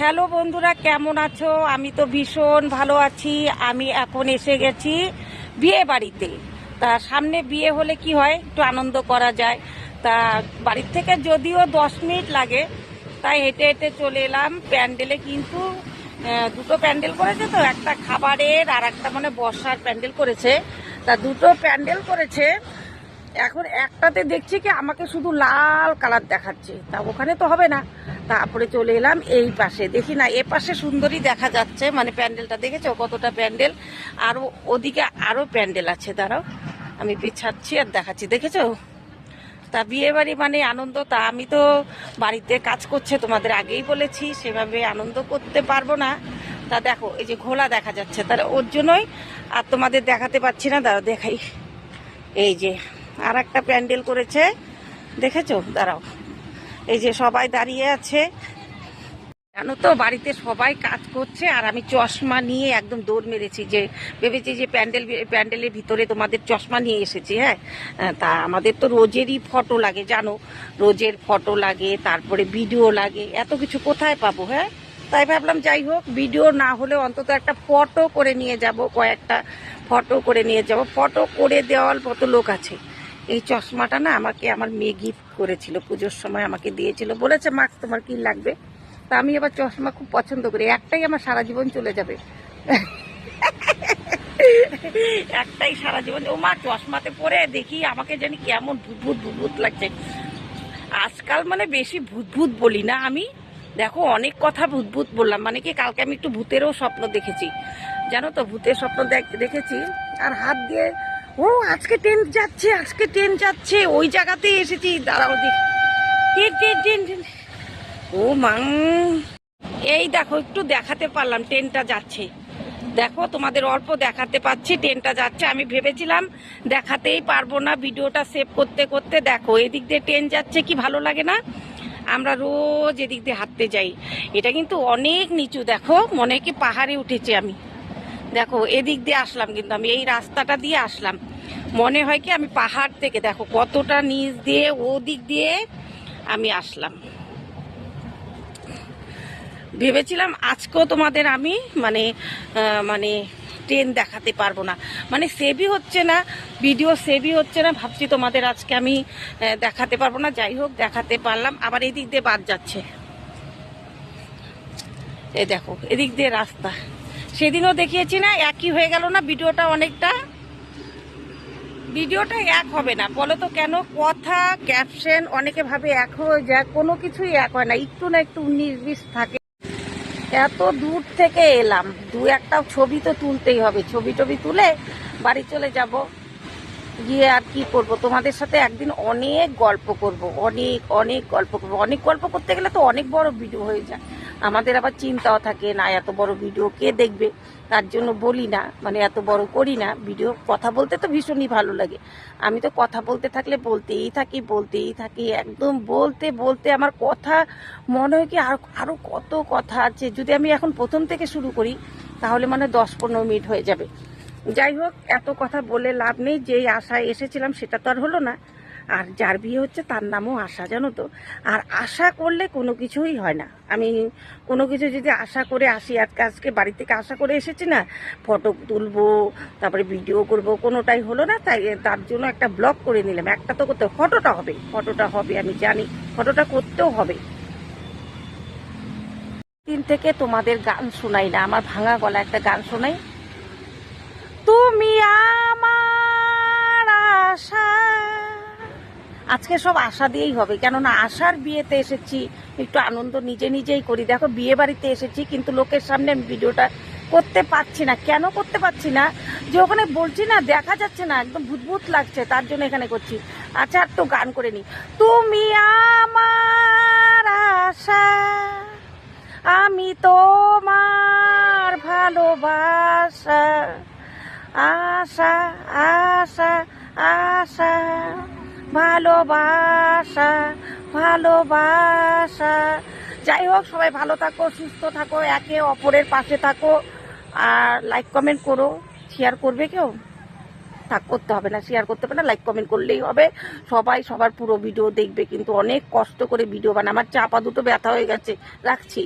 Hello বন্ধুরা, কেমন আছো? আমি তো ভীষণ ভালো আছি। আমি এখন এসে গেছি বিয়ে বাড়িতে। তা সামনে বিয়ে হলে কি হয়? একটু আনন্দ করা যায়। তা বাড়ির থেকে যদিও দশ মিনিট লাগে, তাই হেঁটে হেঁটে চলে এলাম। প্যান্ডেলে কিন্তু দুটো প্যান্ডেল করেছে তো, একটা খাবারের আর একটা মানে বর্ষার প্যান্ডেল করেছে। তা দুটো প্যান্ডেল করেছে এখন একটাতে দেখছি কি আমাকে শুধু লাল কালার দেখাচ্ছে। তা ওখানে তো হবে না। তারপরে চলে এলাম এই পাশে। দেখি না, এ পাশে সুন্দরী দেখা যাচ্ছে। মানে প্যান্ডেলটা দেখেছ? কতটা প্যান্ডেল। আর ও- ওদিকে আরও প্যান্ডেল আছে, দাঁড়াও। আমি পিছাচ্ছি আর দেখাচ্ছি। দেখেছ? তা বিয়ে বাড়ি মানে আনন্দ। তা আমি তো বাড়িতে কাজ করছে, তোমাদের আগেই বলেছি, সেভাবে আনন্দ করতে পারব না। তা দেখো, এই যে ঘোলা দেখা যাচ্ছে। তাহলে ওর জন্যই আর তোমাদের দেখাতে পাচ্ছি না। দাঁড়াও, দেখাই। এই যে আর একটা প্যান্ডেল করেছে। দেখেছ? দাঁড়াও। এই যে সবাই দাঁড়িয়ে আছে। জানো তো বাড়িতে সবাই কাজ করছে আর আমি চশমা নিয়ে একদম দৌড় মেরেছি যে ভেবেছি যে প্যান্ডেল প্যান্ডেলের ভিতরে তোমাদের চশমা নিয়ে এসেছি হ্যাঁ? আহ, তা আমাদের তো রোজেরই ফটো লাগে জানো? রোজের ফটো লাগে তারপরে ভিডিও লাগে এত কিছু কোথায় পাবো হ্যাঁ? তাই ভাবলাম যাই হোক ভিডিও না হলে অন্তত একটা ফটো করে নিয়ে যাব কয়েকটা ফটো করে নিয়ে যাব। ফটো করে দেওয়ার মতো লোক আছে। এই চশমাটা না আমাকে আমার মেয়ে গিফট করেছিল, পুজোর সময় আমাকে দিয়েছিল। বলেছে মার্কস তোমার কি লাগবে? তা আমি আবার চশমা খুব পছন্দ করি। একটাই আমার সারা জীবন চলে যাবে। একটাই সারা জীবন। ও মা, চশমাতে পরে দেখি আমাকে জানি কেমন ভূত ভূত লাগছে। আজকাল মানে বেশি ভূত ভূত বলি না আমি। দেখো, অনেক কথা ভূত ভূত বললাম। মানে কি, কালকে আমি একটু ভূতেরও স্বপ্ন দেখেছি। জানো তো, ভূতের স্বপ্ন দেখ- দেখেছি। আর হাত দিয়ে ও, আজকে ট্রেন যাচ্ছে, আজকে ট্রেন যাচ্ছে। ওই জায়গাতেই এসেছি, দাঁড়াও দেখি ও মাং। এই দেখো, একটু দেখাতে পারলাম ট্রেনটা যাচ্ছে। দেখো, তোমাদের অল্প দেখাতে পাচ্ছি ট্রেনটা যাচ্ছে। আমি ভেবেছিলাম দেখাতেই পারব না, ভিডিওটা সেভ করতে করতে। দেখো, এদিক দিয়ে ট্রেন যাচ্ছে কি ভালো লাগে না? আমরা রোজ এদিক দিয়ে হাঁটতে যাই। এটা কিন্তু অনেক নিচু, দেখো, মনে কি পাহাড়ে উঠেছি আমি। দেখো, এদিক দিয়ে আসলাম কিন্তু আমি, এই রাস্তাটা দিয়ে আসলাম। মনে হয় কি, আমি পাহাড় থেকে, দেখো কতটা নিচ দিয়ে, ওদিক দিয়ে আমি আসলাম। ভেবেছিলাম আজকেও তোমাদের আমি মানে মানে ট্রেন দেখাতে পারব না। মানে সেভই হচ্ছে না, ভিডিও সেভই হচ্ছে না, ভাবছি তোমাদের আজকে আমি দেখাতে পারব না। যাই হোক, দেখাতে পারলাম। আবার এদিক দিয়ে বাদ যাচ্ছে। এই দেখো, এদিক দিয়ে রাস্তা। সেদিনও দেখিয়েছি না, একই হয়ে গেল না, ভিডিওটা অনেকটা। ভিডিওটা এক হবে না, বলো তো কেন? কথা ক্যাপশন অনেকে ভাবে এক হয়ে যায়, কোনো কিছুই এক হয় না, একটু না একটু উনিশ বিশ থাকে। এত দূর থেকে এলাম, দু একটা ছবি তো তুলতেই হবে, ছবি টবি তুলে বাড়ি চলে যাব। গিয়ে আর কি করব? তোমাদের সাথে একদিন অনেক গল্প করব, অনেক অনেক গল্প করব। অনেক গল্প করতে গেলে তো অনেক বড় ভিডিও হয়ে যায়। আমাদের আবার চিন্তাও থাকে, না, এত বড় ভিডিও কে দেখবে? তার জন্য বলি না মানে এত বড় করি না। ভিডিও কথা বলতে তো ভীষণই ভালো লাগে। আমি তো কথা বলতে থাকলে বলতেই থাকি বলতেই থাকি, একদম বলতে বলতে আমার কথা, মনে হয় কি আর আরও কত কথা আছে। যদি আমি এখন প্রথম থেকে শুরু করি, তাহলে মানে দশ পনেরো মিনিট হয়ে যাবে। যাই হোক, এত কথা বলে লাভ নেই, যেই আশায় এসেছিলাম সেটা তো আর হলো না। আর যার বিয়ে হচ্ছে তার নামও আশা, জানো তো? আর আশা করলে কোনো কিছুই হয় না। আমি কোনো কিছু যদি আশা করে আসি, আজকে আজকে বাড়ি থেকে আশা করে এসেছি না, ফটো তুলবো, তারপরে ভিডিও করব, কোনোটাই হলো না, তাই তার জন্য একটা ব্লগ করে নিলাম। একটা তো করতে ফটোটা হবে ফটোটা হবে, আমি জানি, ফটোটা করতেও হবে। দিন থেকে তোমাদের গান শোনাই না, আমার ভাঙা গলা একটা গান শোনাই। আজকে সব আশা দিয়েই হবে। কেননা আশার বিয়েতে এসেছি, একটু আনন্দ নিজে নিজেই করি। দেখো, বিয়ে বাড়িতে এসেছি, কিন্তু লোকের সামনে আমি ভিডিওটা করতে পারছি না। কেন করতে পারছি না? যে ওখানে বলছি না, দেখা যাচ্ছে না, একদম ভূতভূত লাগছে, তার জন্য এখানে করছি। আচ্ছা আর তো গান করে নি। তুমি আমার আশা, আমি তোমার ভালোবাসা। আশা আশা আশা। ভালোবাসা ভালোবাসা। যাই হোক, সবাই ভালো থাকো, সুস্থ থাকো, একে অপরের পাশে থাকো। আর লাইক কমেন্ট করো। শেয়ার করবে কেউ? থাক করতে হবে না শেয়ার করতে হবে না লাইক কমেন্ট করলেই হবে। সবাই সবার পুরো ভিডিও দেখবে, কিন্তু অনেক কষ্ট করে ভিডিও বানায়। আমার চাপা দুটো ব্যথা হয়ে গেছে। রাখছি।